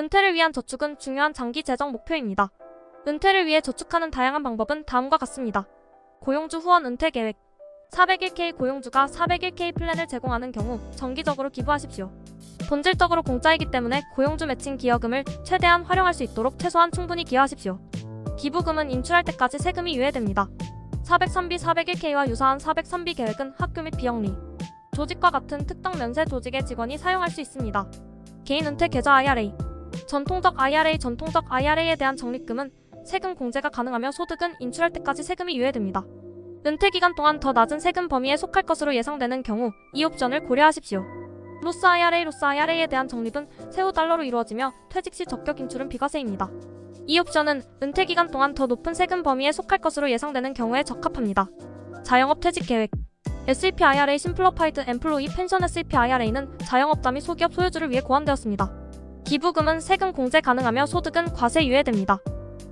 은퇴를 위한 저축은 중요한 장기 재정 목표입니다. 은퇴를 위해 저축하는 다양한 방법은 다음과 같습니다. 고용주 후원 은퇴 계획 401k 고용주가 401k 플랜을 제공하는 경우 정기적으로 기부하십시오. 본질적으로 공짜이기 때문에 고용주 매칭 기여금을 최대한 활용할 수 있도록 최소한 충분히 기여하십시오. 기부금은 인출할 때까지 세금이 유예됩니다. 403b 401k와 유사한 403b 계획은 학교 및 비영리, 조직과 같은 특정 면세 조직의 직원이 사용할 수 있습니다. 개인 은퇴 계좌 IRA 전통적 IRA 전통적 IRA에 대한 적립금은 세금 공제가 가능하며 소득은 인출할 때까지 세금이 유예됩니다. 은퇴 기간 동안 더 낮은 세금 범위에 속할 것으로 예상되는 경우 이 옵션을 고려하십시오. 로스 IRA 로스 IRA에 대한 적립은 세후 달러로 이루어지며 퇴직 시 적격 인출은 비과세입니다. 이 옵션은 은퇴 기간 동안 더 높은 세금 범위에 속할 것으로 예상되는 경우에 적합합니다. 자영업 퇴직 계획 SEP IRA 심플러파이드 엠플로이 펜션 SEP IRA는 자영업자 및 소기업 소유주를 위해 고안되었습니다. 기부금은 세금 공제 가능하며 소득은 과세 유예됩니다.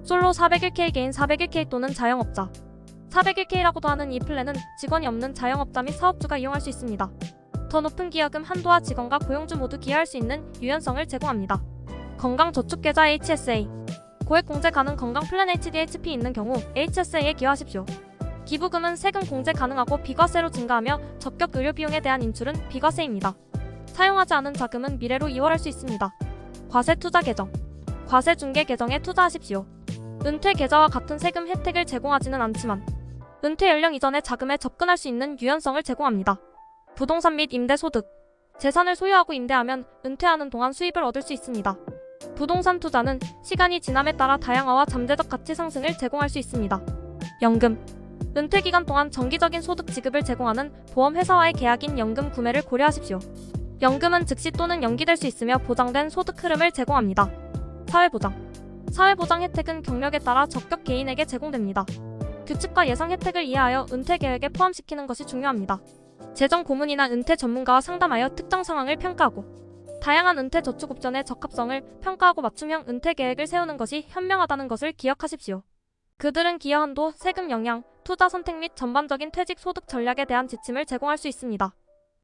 솔로 401k 개인 401k 또는 자영업자 401k라고도 하는 이 플랜은 직원이 없는 자영업자 및 사업주가 이용할 수 있습니다. 더 높은 기여금 한도와 직원과 고용주 모두 기여할 수 있는 유연성을 제공합니다. 건강저축계좌 HSA 고액 공제 가능 건강 플랜 HDHP 있는 경우 HSA에 기여하십시오. 기부금은 세금 공제 가능하고 비과세로 증가하며 적격 의료 비용에 대한 인출은 비과세입니다. 사용하지 않은 자금은 미래로 이월할 수 있습니다. 과세 투자 계정 과세 중개 계정에 투자하십시오. 은퇴 계좌와 같은 세금 혜택을 제공하지는 않지만 은퇴 연령 이전에 자금에 접근할 수 있는 유연성을 제공합니다. 부동산 및 임대 소득 재산을 소유하고 임대하면 은퇴하는 동안 수입을 얻을 수 있습니다. 부동산 투자는 시간이 지남에 따라 다양화와 잠재적 가치 상승을 제공할 수 있습니다. 연금 은퇴 기간 동안 정기적인 소득 지급을 제공하는 보험 회사와의 계약인 연금 구매를 고려하십시오. 연금은 즉시 또는 연기될 수 있으며 보장된 소득 흐름을 제공합니다. 사회보장 사회보장 혜택은 경력에 따라 적격 개인에게 제공됩니다. 규칙과 예상 혜택을 이해하여 은퇴 계획에 포함시키는 것이 중요합니다. 재정 고문이나 은퇴 전문가와 상담하여 특정 상황을 평가하고 다양한 은퇴 저축 옵션의 적합성을 평가하고 맞춤형 은퇴 계획을 세우는 것이 현명하다는 것을 기억하십시오. 그들은 기여 한도, 세금 영향, 투자 선택 및 전반적인 퇴직 소득 전략에 대한 지침을 제공할 수 있습니다.